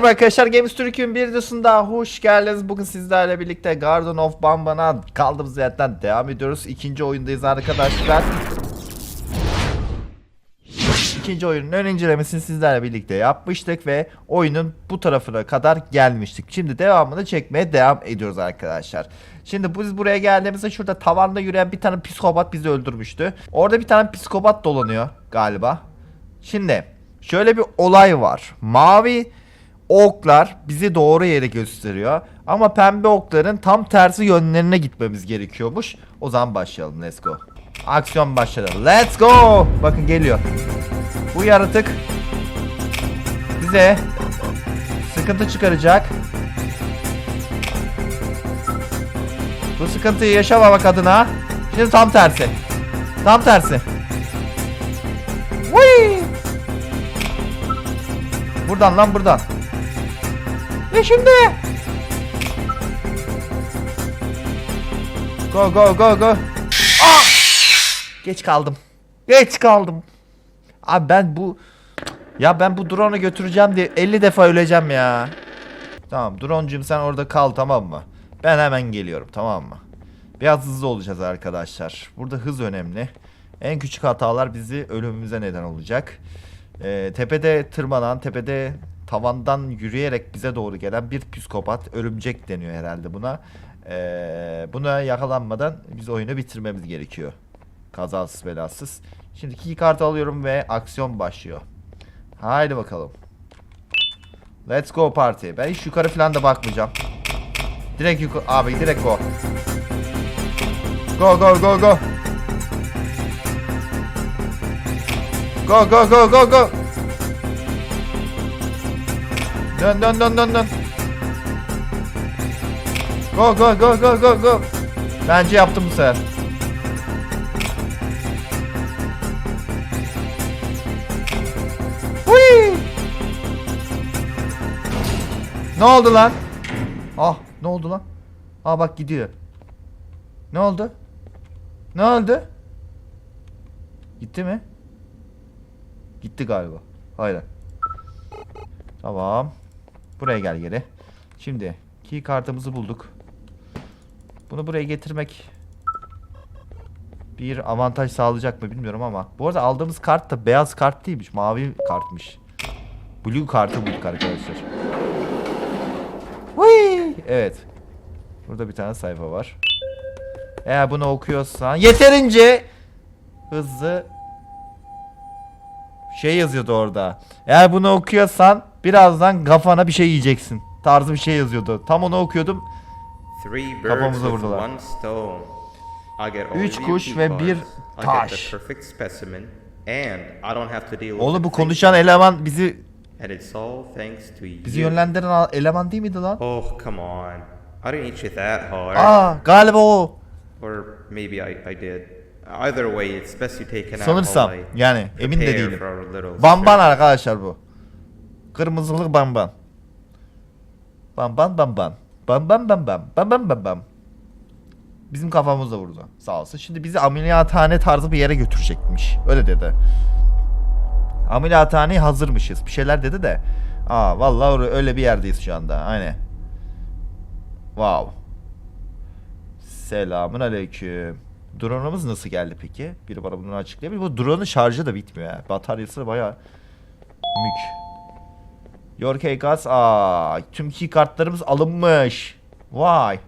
Merhaba arkadaşlar Games Türk'ün bir videosunda hoş geldiniz. Bugün sizlerle birlikte Garden of Bamban'a kaldığımız yerden devam ediyoruz. İkinci oyundayız arkadaşlar. İkinci oyunun ön incelemesini sizlerle birlikte yapmıştık ve oyunun bu tarafına kadar gelmiştik. Şimdi devamını çekmeye devam ediyoruz arkadaşlar. Şimdi biz buraya geldiğimizde şurada tavanda yürüyen bir tane psikopat bizi öldürmüştü. Orada bir tane psikopat dolanıyor galiba. Şimdi şöyle bir olay var. Mavi oklar bizi doğru yere gösteriyor. Ama pembe okların tam tersi yönlerine gitmemiz gerekiyormuş. O zaman başlayalım. Let's go. Aksiyon başladı. Let's go. Bakın geliyor. Bu yaratık bize sıkıntı çıkaracak. Bu sıkıntıyı yaşamamak adına şimdi tam tersi. Tam tersi. Whee! Buradan lan buradan. Ve şimdi. Go go go go. Aa! Geç kaldım. Geç kaldım. Abi ben bu ya ben bu drone'u götüreceğim diye 50 defa öleceğim ya. Tamam drone'cum sen orada kal tamam mı? Ben hemen geliyorum tamam mı? Biraz hızlı olacağız arkadaşlar. Burada hız önemli. En küçük hatalar bizi ölümümüze neden olacak. Ee, tepede tırmanan, tepede tavandan yürüyerek bize doğru gelen bir psikopat, örümcek deniyor herhalde buna. Ee, buna yakalanmadan biz oyunu bitirmemiz gerekiyor. Kazasız belasız. Şimdi key kartı alıyorum ve aksiyon başlıyor. Haydi bakalım. Let's go party. Ben hiç yukarı falan da bakmayacağım. Direkt yukarı abi direkt go. Go go go go. Go go go go go. Dön dön dön dön dön. Go go go go go go. Bence yaptım bu sefer. Hui! Ne oldu lan? Ah ne oldu lan? Aa bak gidiyor. Ne oldu? Ne oldu? Gitti mi? Gitti galiba. Hayır. Tamam. Buraya gel geri. Şimdi key kartımızı bulduk. Bunu buraya getirmek bir avantaj sağlayacak mı bilmiyorum ama. Bu arada aldığımız kart da beyaz kart değilmiş. Mavi kartmış. Blue kartı bulduk arkadaşlar. Whee! Evet. Burada bir tane sayfa var. Eğer bunu okuyorsan yeterince hızlı şey yazıyordu orada. Eğer bunu okuyorsan birazdan kafana bir şey yiyeceksin. Tarzı bir şey yazıyordu. Tam onu okuyordum. Kafamıza vurdular. Üç kuş ve bir taş. Oğlum bu konuşan eleman bizi bizi yönlendiren eleman değil miydi lan? Oh, come on. I didn't hit you that hard. Aa galiba o. Or maybe I, I did. Either way, it's best you take an Sanırsam yani emin de değilim. For our little Bamban surprise. arkadaşlar bu. Kırmızılı bamban. Bamban bamban. Bamban bamban. Bamban bamban. Bizim kafamızda vurdu. Sağ olsun. Şimdi bizi ameliyathane tarzı bir yere götürecekmiş. Öyle dedi. Ameliyathaneye hazırmışız. Bir şeyler dedi de. Aa vallahi öyle- bir yerdeyiz şu anda. Aynen. Wow. Selamun aleyküm. Drone'umuz nasıl geldi peki? Biri bana bunu açıklayabilir. Bu drone'un şarjı da bitmiyor ya. Bataryası bayağı mük. Your key cards. Aa, tüm key kartlarımız alınmış. Vay.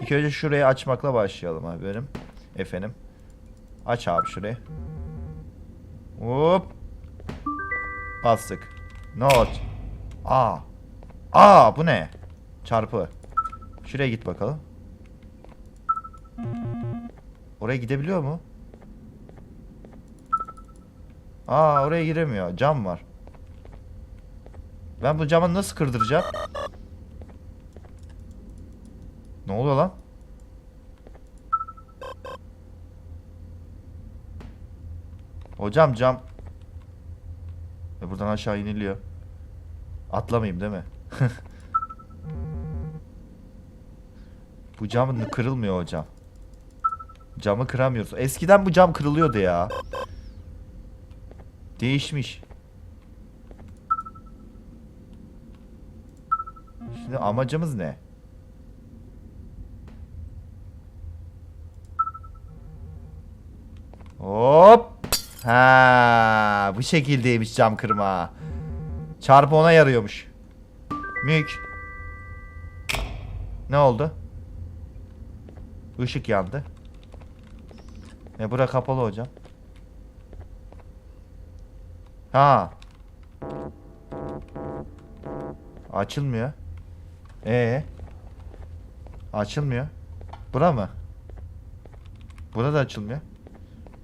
İlk önce şurayı açmakla başlayalım abi. Efendim. Aç abi şurayı. Hop. Bastık. Not. Aa. Aa bu ne? Çarpı. Şuraya git bakalım. Oraya gidebiliyor mu? Aa oraya giremiyor. Cam var. Ben bu camı nasıl kırdıracağım? Ne oluyor lan? Hocam cam. E buradan aşağı iniliyor. Atlamayayım değil mi? bu cam kırılmıyor hocam. Camı kıramıyoruz. Eskiden bu cam kırılıyordu ya. Değişmiş. Şimdi amacımız ne? Hop. Ha, bu şekildeymiş cam kırma. Çarpı ona yarıyormuş. Mük. Ne oldu? Işık yandı. E bura kapalı hocam. Ha. Açılmıyor. Ee. Açılmıyor. Bura mı? Bura da açılmıyor.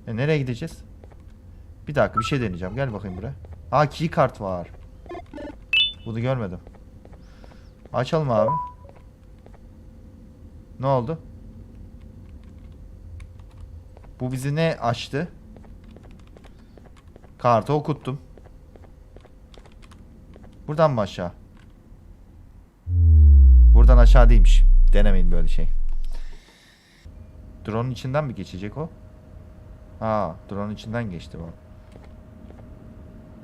E nereye gideceğiz? Bir dakika bir şey deneyeceğim. Gel bakayım buraya. Ha key kart var. Bunu görmedim. Açalım abi. Ne oldu? Bu bizi ne açtı? Kartı okuttum. Buradan mı aşağı? Buradan aşağı değilmiş. Denemeyin böyle şey. Drone'un içinden mi geçecek o? Ha, drone'un içinden geçti bu.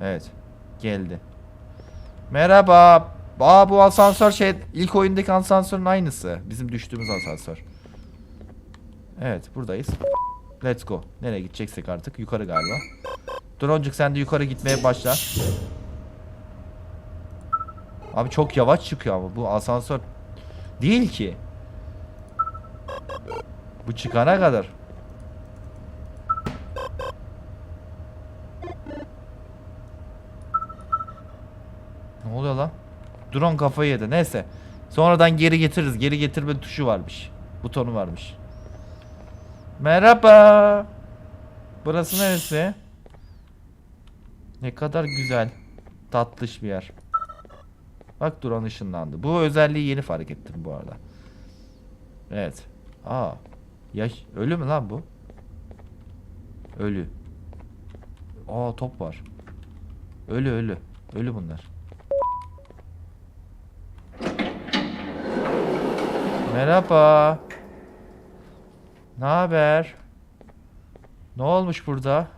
Evet. Geldi. Merhaba. Aa bu asansör şey ilk oyundaki asansörün aynısı. Bizim düştüğümüz asansör. Evet buradayız. Let's go. Nereye gideceksek artık yukarı galiba. Droncuk sen de yukarı gitmeye başla. Abi çok yavaş çıkıyor ama bu asansör değil ki. Bu çıkana kadar. Ne oluyor lan? Drone kafayı yedi. Neyse. Sonradan geri getiririz. Geri getirme tuşu varmış. Butonu varmış. Merhaba. Burası neresi? Ne kadar güzel. Tatlış bir yer. Bak drone ışınlandı. Bu özelliği yeni fark ettim bu arada. Evet. Aa. Yaş ölü mü lan bu? Ölü. Aa top var. Ölü ölü. Ölü bunlar. Merhaba. Ne haber? Ne olmuş burada?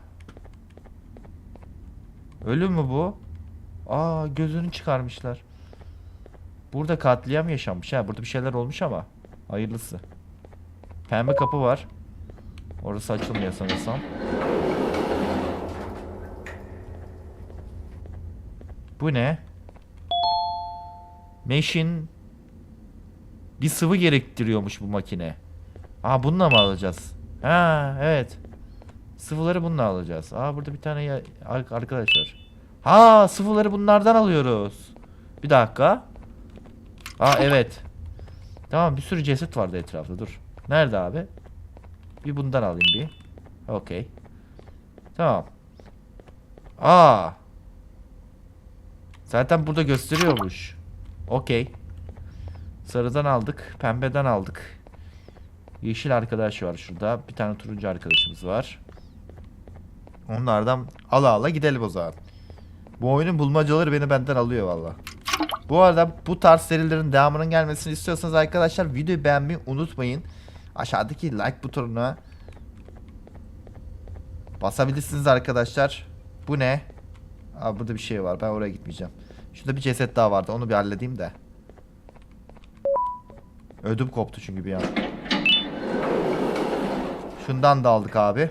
Ölü mü bu? Aa gözünü çıkarmışlar. Burada katliam yaşanmış ha. Burada bir şeyler olmuş ama. Hayırlısı. Pembe kapı var. Orası açılmıyor sanırsam. Bu ne? Machine bir sıvı gerektiriyormuş bu makine. Aa bununla mı alacağız? Ha evet. Sıvıları bununla alacağız. Aa burada bir tane ya- ar- arkadaşlar. Ha sıvıları bunlardan alıyoruz. Bir dakika. Aa evet. Tamam bir sürü ceset vardı etrafta dur. Nerede abi? Bir bundan alayım bir. Okey. Tamam. Aa. Zaten burada gösteriyormuş. Okey. Sarıdan aldık. Pembeden aldık. Yeşil arkadaş var şurada. Bir tane turuncu arkadaşımız var. Onlardan ala ala gidelim o zaman. Bu oyunun bulmacaları beni benden alıyor valla. Bu arada bu tarz serilerin devamının gelmesini istiyorsanız arkadaşlar videoyu beğenmeyi unutmayın. Aşağıdaki like butonuna basabilirsiniz arkadaşlar. Bu ne? Aa, burada bir şey var. Ben oraya gitmeyeceğim. Şurada bir ceset daha vardı. Onu bir halledeyim de. Ödüm koptu çünkü bir an. Şundan da aldık abi.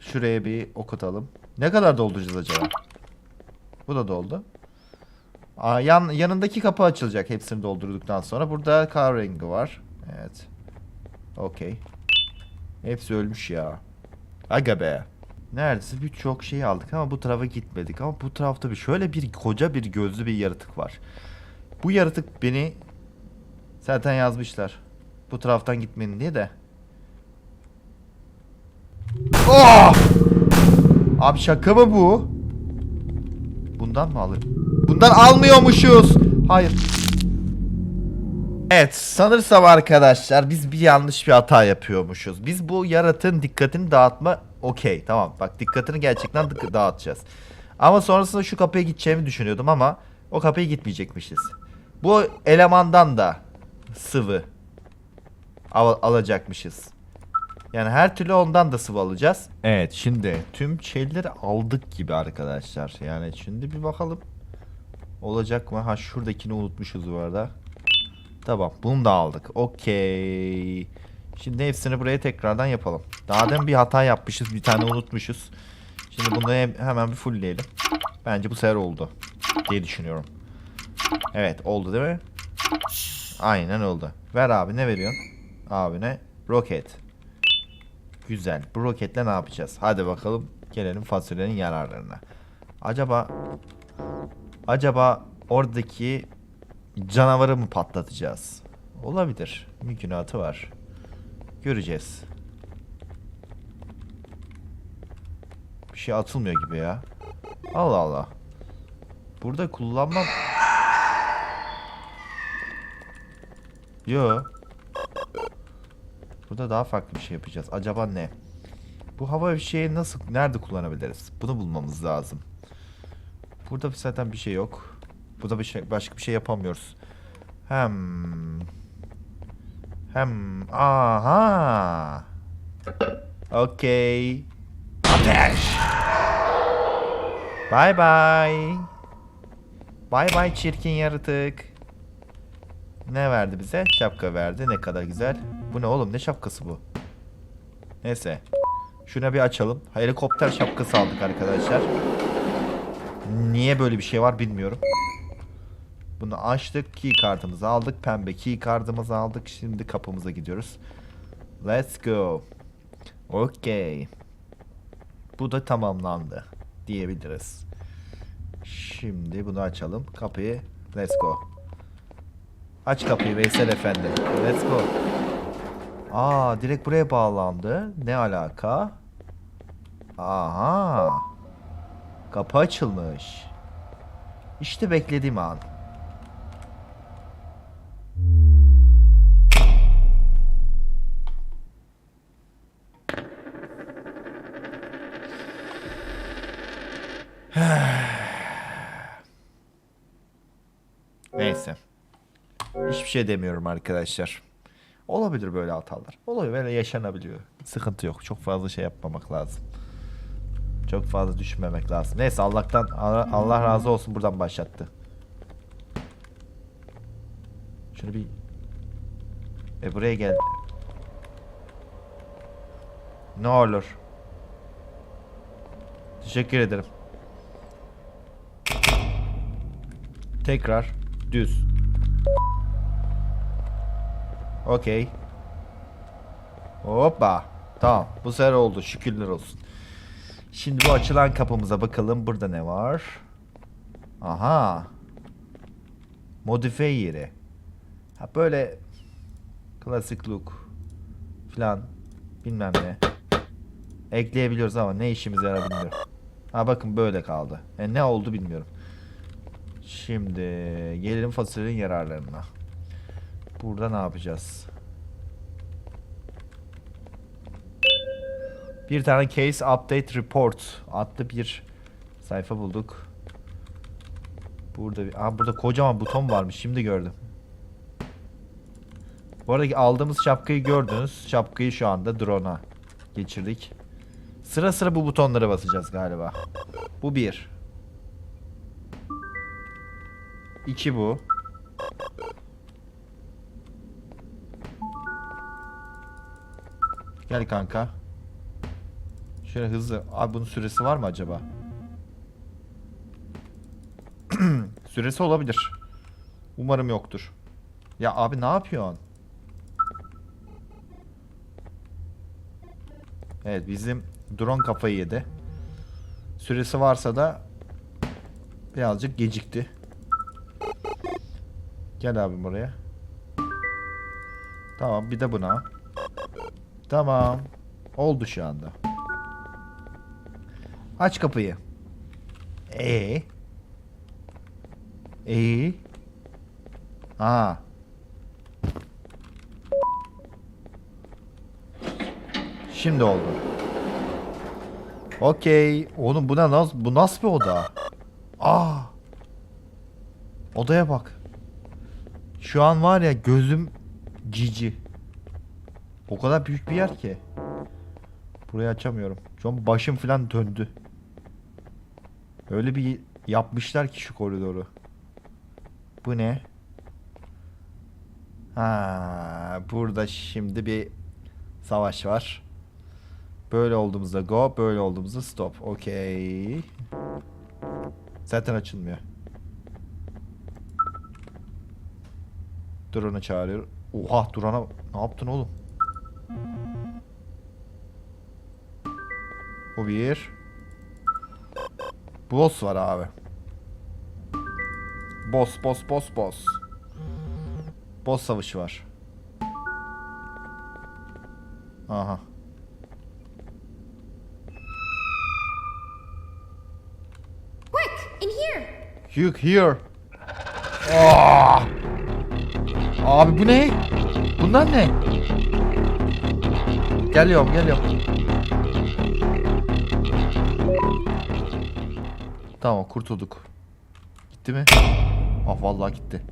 Şuraya bir okutalım. Ne kadar dolduracağız acaba? Bu da doldu. Aa, yan, yanındaki kapı açılacak hepsini doldurduktan sonra. Burada kar rengi var. Evet. Okey. Hepsi ölmüş ya. Aga be. Neredeyse birçok şey aldık ama bu tarafa gitmedik. Ama bu tarafta bir şöyle bir koca bir gözlü bir yaratık var. Bu yaratık beni zaten yazmışlar. Bu taraftan gitmeyin diye de. Oh! Abi şaka mı bu? Bundan mı alır? Bundan almıyormuşuz. Hayır. Evet sanırsam arkadaşlar biz bir yanlış bir hata yapıyormuşuz. Biz bu yaratığın dikkatini dağıtma okey tamam bak dikkatini gerçekten dağıtacağız. Ama sonrasında şu kapıya gideceğimi düşünüyordum ama o kapıya gitmeyecekmişiz. Bu elemandan da sıvı al- alacakmışız. Yani her türlü ondan da sıvı alacağız. Evet şimdi tüm şeyleri aldık gibi arkadaşlar. Yani şimdi bir bakalım. Olacak mı? Ha şuradakini unutmuşuz bu arada. Tamam bunu da aldık. Okey. Şimdi hepsini buraya tekrardan yapalım. Daha demin bir hata yapmışız. Bir tane unutmuşuz. Şimdi bunu hem- hemen bir fullleyelim. Bence bu sefer oldu. Diye düşünüyorum. Evet oldu değil mi? Aynen oldu. Ver abi ne veriyorsun? Abine roket. Güzel. Bu roketle ne yapacağız? Hadi bakalım gelelim fasulyenin yararlarına. Acaba acaba oradaki canavarı mı patlatacağız? Olabilir. Mümkünatı var. Göreceğiz. Bir şey atılmıyor gibi ya. Allah Allah. Burada kullanmam... Yo. Burada daha farklı bir şey yapacağız. Acaba ne? Bu hava bir şeyi nasıl, nerede kullanabiliriz? Bunu bulmamız lazım. Burada zaten bir şey yok. Burada bir şey, başka bir şey yapamıyoruz. Hem... Hem... Aha! Okey. Ateş! Bye bye. Bye bye çirkin yaratık. Ne verdi bize? Şapka verdi. Ne kadar güzel. Bu ne oğlum? Ne şapkası bu? Neyse. Şuna bir açalım. Helikopter şapkası aldık arkadaşlar. Niye böyle bir şey var bilmiyorum. Bunu açtık. Key kartımızı aldık. Pembe key kartımızı aldık. Şimdi kapımıza gidiyoruz. Let's go. Okay. Bu da tamamlandı. Diyebiliriz. Şimdi bunu açalım. Kapıyı. Let's go. Aç kapıyı Veysel Efendi. Let's go. Aa direkt buraya bağlandı. Ne alaka? Aha. Kapı açılmış. İşte beklediğim an. Neyse. Hiçbir şey demiyorum arkadaşlar. Olabilir böyle hatalar. Oluyor böyle yaşanabiliyor. Sıkıntı yok. Çok fazla şey yapmamak lazım. Çok fazla düşünmemek lazım. Neyse Allah'tan Allah razı olsun buradan başlattı. Şunu bir E buraya gel. Ne olur. Teşekkür ederim. Tekrar düz. Okey. Hoppa. Tamam. Bu sefer oldu. Şükürler olsun. Şimdi bu açılan kapımıza bakalım. Burada ne var? Aha. Modifiye yeri. Ha böyle klasik look falan bilmem ne. Ekleyebiliyoruz ama ne işimize yarar bilmiyorum. Ha bakın böyle kaldı. E ne oldu bilmiyorum. Şimdi gelelim fasulyenin yararlarına. Burada ne yapacağız? Bir tane case update report adlı bir sayfa bulduk. Burada bir, Aa, burada kocaman buton varmış. Şimdi gördüm. Bu arada aldığımız şapkayı gördünüz. Şapkayı şu anda drone'a geçirdik. Sıra sıra bu butonlara basacağız galiba. Bu bir. İki bu. Gel kanka. Şöyle hızlı. Abi bunun süresi var mı acaba? süresi olabilir. Umarım yoktur. Ya abi ne yapıyorsun? Evet bizim drone kafayı yedi. Süresi varsa da birazcık gecikti. Gel abi buraya. Tamam bir de buna. Tamam. Oldu şu anda. Aç kapıyı. E. E. Aa. Şimdi oldu. Okey. Oğlum bu ne nasıl bu nasıl bir oda? Aa. Odaya bak. Şu an var ya gözüm cici. O kadar büyük bir yer ki. Burayı açamıyorum. Şu an başım falan döndü. Öyle bir yapmışlar ki şu koridoru. Bu ne? Ha, burada şimdi bir savaş var. Böyle olduğumuzda go, böyle olduğumuzda stop. Okey. Zaten açılmıyor. Drone'u çağırıyor. Oha drone'a ne yaptın oğlum? Bu bir. Boss var abi. Boss, boss, boss, boss. Boss savaşı var. Aha. Quick, in here! Hugh here. Aa! Abi bu ne? Bunlar ne? Geliyorum, geliyorum. Tamam, kurtulduk. Gitti mi? Ah vallahi gitti.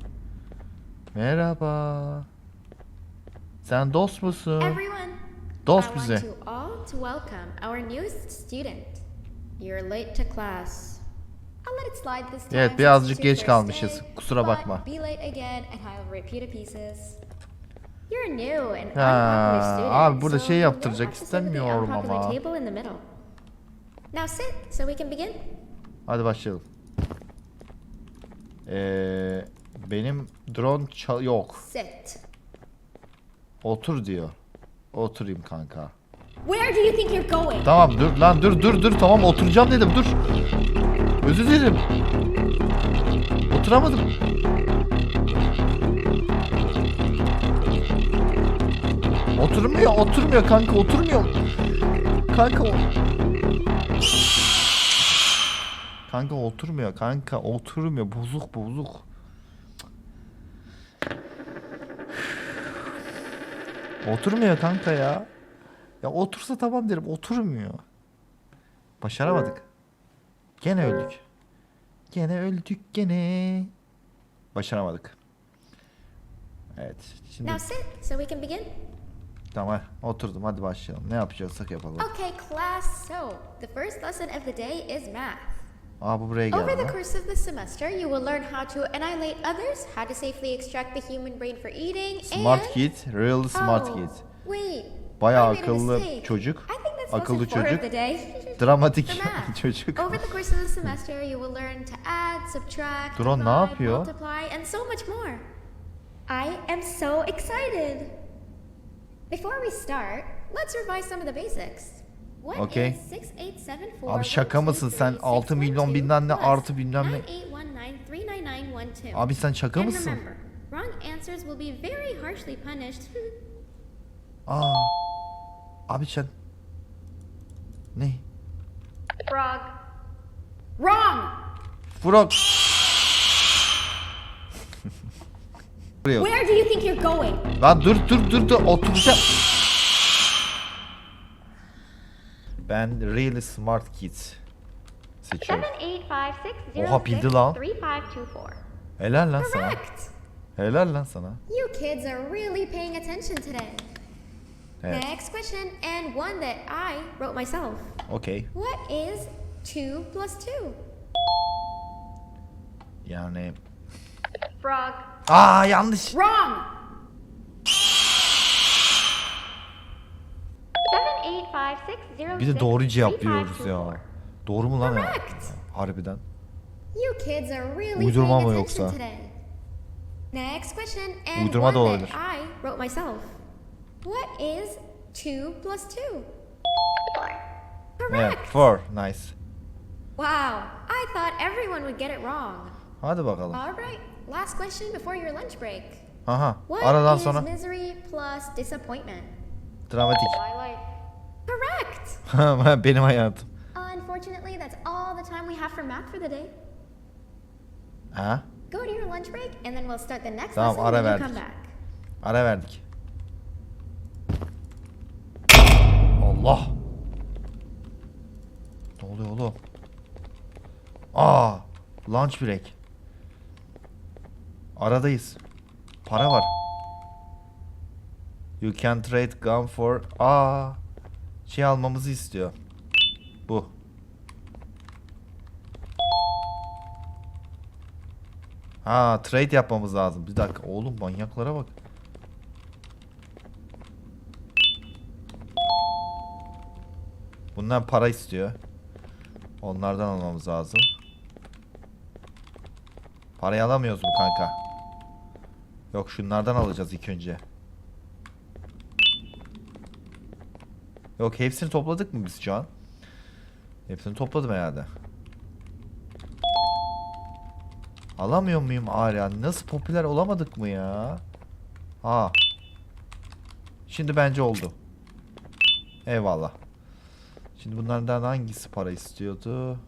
Merhaba. Sen dost musun? Everyone, Dost I bize. all to welcome our newest student. You're late to class. I'll let it slide this time Evet, birazcık geç kalmışız. Kusura bakma. Be late again and I'll you to pieces. You're new and Ha, student. abi burada şey yaptıracak the istemiyorum ama. the. Now sit so we can begin. Hadi başlayalım. Ee, benim drone çal yok. Sit. Otur diyor. Oturayım kanka. Where do you think you're going? Tamam dur lan dur dur dur tamam oturacağım dedim dur. Özür dilerim. Oturamadım. Oturmuyor oturmuyor kanka oturmuyor. Kanka Kanka oturmuyor kanka oturmuyor bozuk bozuk. Oturmuyor kanka ya. Ya otursa tamam derim oturmuyor. Başaramadık. Gene öldük. Gene öldük gene. Başaramadık. Evet. Şimdi Now sit so we can begin. tamam oturdum hadi başlayalım. Ne yapacaksak yapalım. Okay, class. So, the first lesson of the day is math. Aa bu buraya Over the geldi. course of the semester, you will learn how to annihilate others, how to safely extract the human brain for eating, Smart and... kid, real smart Oh, kid. Wait. Bayağı I made a akıllı mistake. çocuk, I think that's akıllı of the day. Dramatik The math. çocuk. Over the course of the semester, you will learn to add, subtract, Drone ne divide, yapıyor? multiply, and so much more. I am so excited. Before we start, let's revise some of the basics. 6874 Abi şaka mısın sen? 6 milyon bilmem ne artı bilmem ne. 9819399112. Abi sen şaka mısın? remember, wrong answers will be very harshly punished. Aa. Abi sen ne? Frog. Wrong! Frog. Where do you think you're going? Lan dur dur dur dur oturacağım. Ben really smart kids seçiyorum. 78560 Oha, bildi lan. 3524. Helal lan sana. Helal lan sana. You kids are really paying attention today. Evet. Next question, and one that I wrote myself. Okey. What is 2 plus 2? Yani. Frog. Aa yanlış. Wrong! Bir de doğru cevaplıyoruz ya. Doğru mu lan ya? Correct. Harbiden. You kids are really Uydurma mı yoksa? today. Next question, and Uydurma da one olabilir. that I wrote myself. What is 2 plus 2? Evet. Correct! Four. Nice. Wow, I thought everyone would get it wrong. Hadi bakalım. Alright, last question before your lunch break. Aha. What Aradan is sonra misery plus disappointment? dramatik. My life. Correct! Benim hayatım. Unfortunately, that's all the time we have for math for the day. Ha? Go to your lunch break, and then we'll start the next Tamam, lesson ara when you verdik. come back. Ara verdik. Allah. Ne oluyor oğlum? Aa, lunch break. Aradayız. Para var. You can trade gun for... Aa, şey almamızı istiyor. Bu. Ha trade yapmamız lazım. Bir dakika oğlum manyaklara bak. Bundan para istiyor. Onlardan almamız lazım. Parayı alamıyoruz mu kanka? Yok şunlardan alacağız ilk önce. Yok hepsini topladık mı biz şu an? Hepsini topladım herhalde. Alamıyor muyum hala? Nasıl popüler olamadık mı ya? Ha. Şimdi bence oldu. Eyvallah. Şimdi bunlardan hangisi para istiyordu?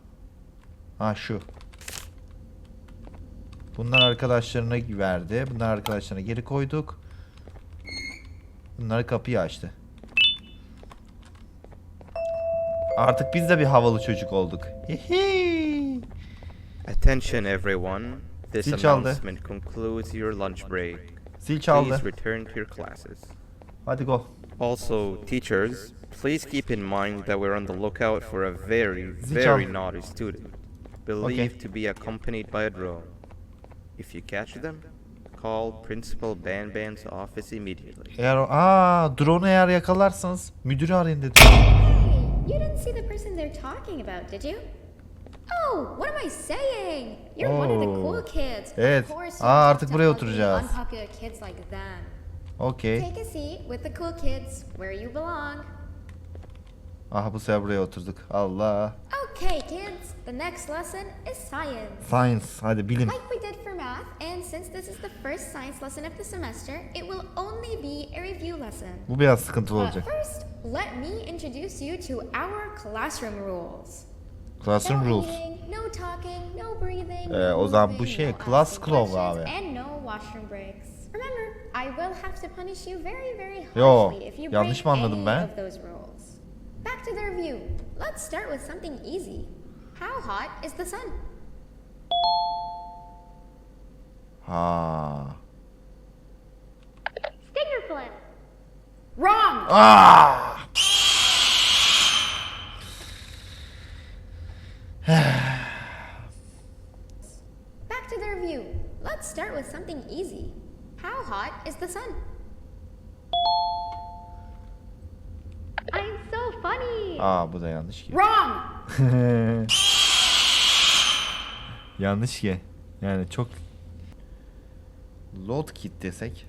Ha şu. Bunlar arkadaşlarına verdi. Bunlar arkadaşlarına geri koyduk. Bunlar kapıyı açtı. Artık biz de bir havalı çocuk olduk. Hihi. Attention everyone. This Zil çaldı. announcement concludes your lunch break. Zil çaldı. Please return to your classes. Hadi go. Also, teachers, please keep in mind that we're on the lookout for a very, Zil very çaldı. naughty student, believed to be accompanied by a drone. If you catch them, call Principal Banban's office immediately. Eğer aa drone'u eğer yakalarsanız müdürü arayın dedi. You didn't see the person they're talking about, did you? Oh, what am I saying? You're one of the Oh. cool kids. Evet. Of course, Aa, artık buraya oturacağız. Unpopular kids like them. Okey. Take a seat with the cool kids where you belong. Aha bu sefer buraya oturduk. Allah. Okay, kids, the next lesson is science. Science. Hadi bilim. Like we did for math, and since this is the first science lesson of the semester, it will only be a review lesson. Bu biraz sıkıntılı But olacak. first, let me introduce you to our classroom rules. Classroom no rules. eating, no talking, no breathing, Ee, no o zaman bu moving, şey, no class asking club questions, abi. And no washroom breaks. Remember, I will have to punish you very, very Yo, harshly if you yanlış break mı anladım any ben? of those rules. Back to the review. Let's start with something easy. How hot is the sun? Ha. Stinger flint. Wrong. Aa! Ah. Back to the review. Let's start with something easy. How hot is the sun? Aa bu da yanlış ki. Wrong. yanlış ki. Yani çok load kit desek.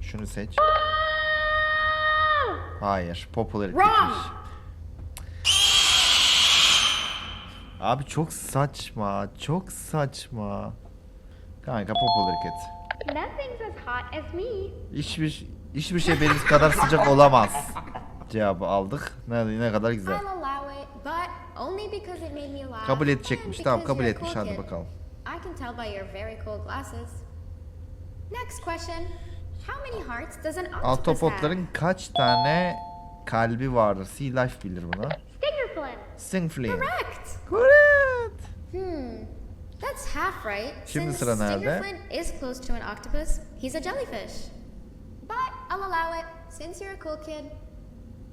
Şunu seç. Hayır, popular Wrong. Abi çok saçma, çok saçma. Kanka popular kit. Nothing's as hot as me. Hiçbir hiçbir şey benim kadar sıcak olamaz. Cevabı aldık. Ne ne kadar güzel. Kabul edecekmiş. Tamam kabul etmiş. Hadi bakalım. I can tell by your very cool glasses. Next question. How many hearts does an octopus Autopotların have? kaç tane kalbi vardır? Sea Life bilir bunu. Stinger flint. Stingflame. Correct. Correct. Hmm. That's half right. Şimdi Since sıra nerede? Stingerflint is close to an octopus, he's a jellyfish. But I'll allow it, since you're a cool kid.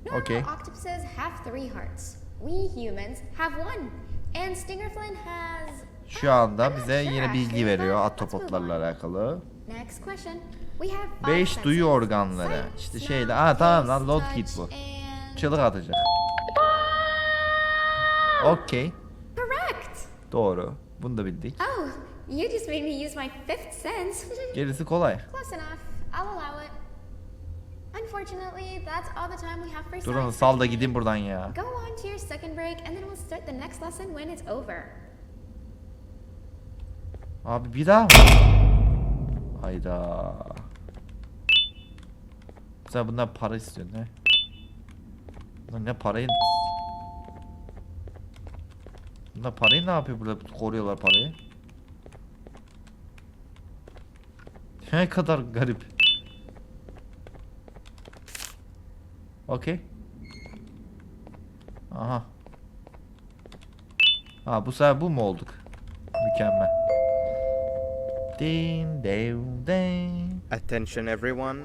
Normal Okay. octopuses have three hearts. We humans have one. And Stingerflint has... Şu anda bize yine bilgi veriyor atopotlarla alakalı. Next question. We have five 5 senses. duyu organları. İşte şeyle. Aa tamam lan load kit bu. Çığlık atacak. Okey. Correct. Doğru. Bunu da bildik. Oh, you just made me use my fifth sense. Gerisi kolay. Close enough. I'll allow it. Unfortunately, that's all the time we have for Durun science sal da today. gidin buradan ya. Go on to your second break, and then we'll start the next lesson when it's over. Abi bir daha mı? Hayda. Sen bundan para istiyorsun ne? Bunlar ne parayı? Bunlar parayı ne yapıyor burada? Koruyorlar parayı. Ne kadar garip. Okey. Aha. Ha bu sefer bu mu olduk? Mükemmel. Din din din. Attention everyone.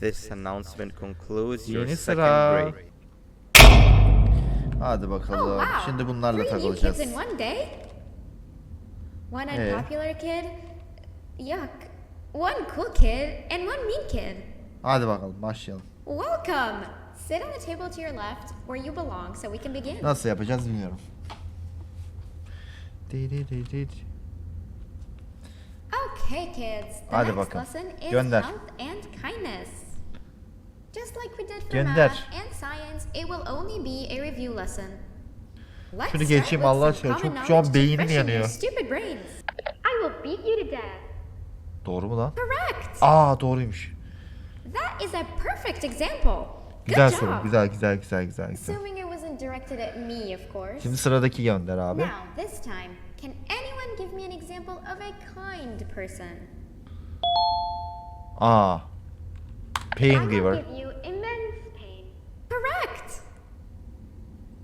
This announcement concludes your Yeni second sıra. break. Hadi Oh bakalım. wow! Şimdi bunlarla Three new kids takılacağız. in one day. One Eh. unpopular kid? Yuck. One cool kid and one mean kid. Hadi bakalım başlayalım. Welcome! Sit on the table to your left where you belong so we can begin. Nasıl yapacağız bilmiyorum. Okay, kids. The Hadi next bakalım. lesson is Gönder. health and kindness. Just like we did for Gönder. math and science, it will only be a review lesson. Let's Şunu start geçeyim with Allah some aşkına. common Çok- şu an knowledge to beynim freshen your yanıyor. Stupid brains. I will beat you to death. Doğru mu lan? Correct. Aa doğruymuş. That is a perfect example. Güzel job. soru. Güzel güzel güzel güzel güzel. Assuming it wasn't directed at me, of course. Şimdi sıradaki gönder abi. Now, this time, can anyone give me an example of a kind person? Aa. Pain I will giver. give you immense pain. Correct!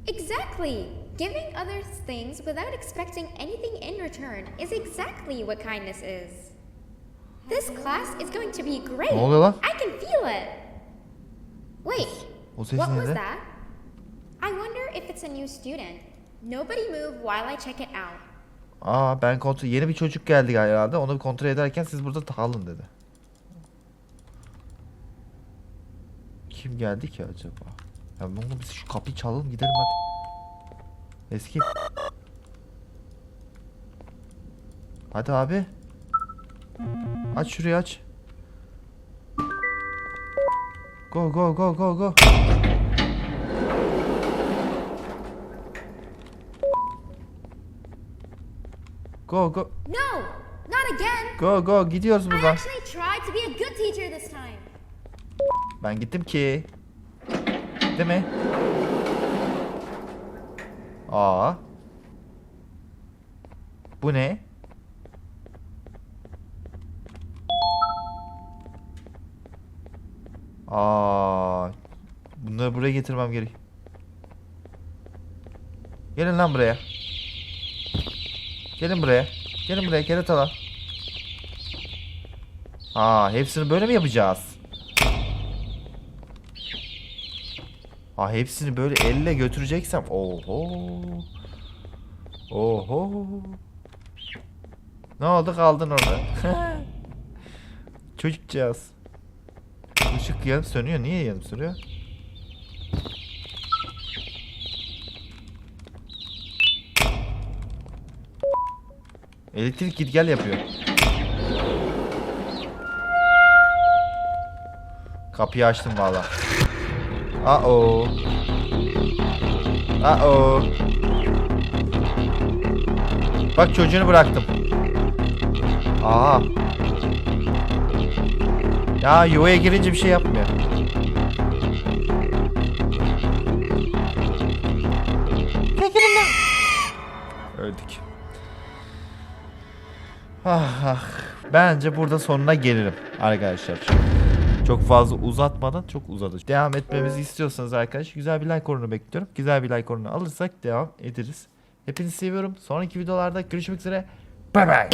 Exactly! Giving others things without expecting anything in return is exactly what kindness is. This class is going to be great! Ne oluyor lan? I can feel it! Wait, O ses what was neydi? that? I wonder if it's a new student. Nobody move while I check it out. Aa ben kontrol yeni bir çocuk geldi herhalde. Onu kontrol ederken siz burada kalın dedi. Kim geldi ki acaba? Ya oldu biz şu kapıyı çalalım gidelim hadi. Eski. Hadi abi. Aç şurayı aç. Go go go go go. Go go No! Not again! go go gidiyoruz I buradan. actually tried to be a good teacher this time. Ben gittim ki. Değil mi? Aa. Bu ne? Aa. Bunları buraya getirmem gerek. Gelin lan buraya. Gelin buraya. Gelin buraya keratalar. Aa, hepsini böyle mi yapacağız? Ha hepsini böyle elle götüreceksem oho. Oho. Ne oldu kaldın orada? Çocukcağız. Işık yanıp sönüyor. Niye yanıp sönüyor? Elektrik git gel yapıyor. Kapıyı açtım valla. Uh-oh. Uh-oh. Bak çocuğunu bıraktım. Aa. Ya yuvaya girince bir şey yapmıyor. Çekilin lan. Öldük. Ah ah. Bence burada sonuna gelirim arkadaşlar. Çok fazla uzatmadan çok uzadı. Devam etmemizi istiyorsanız arkadaş güzel bir like oranı bekliyorum. Güzel bir like oranı alırsak devam ederiz. Hepinizi seviyorum. Sonraki videolarda görüşmek üzere. Bye bye.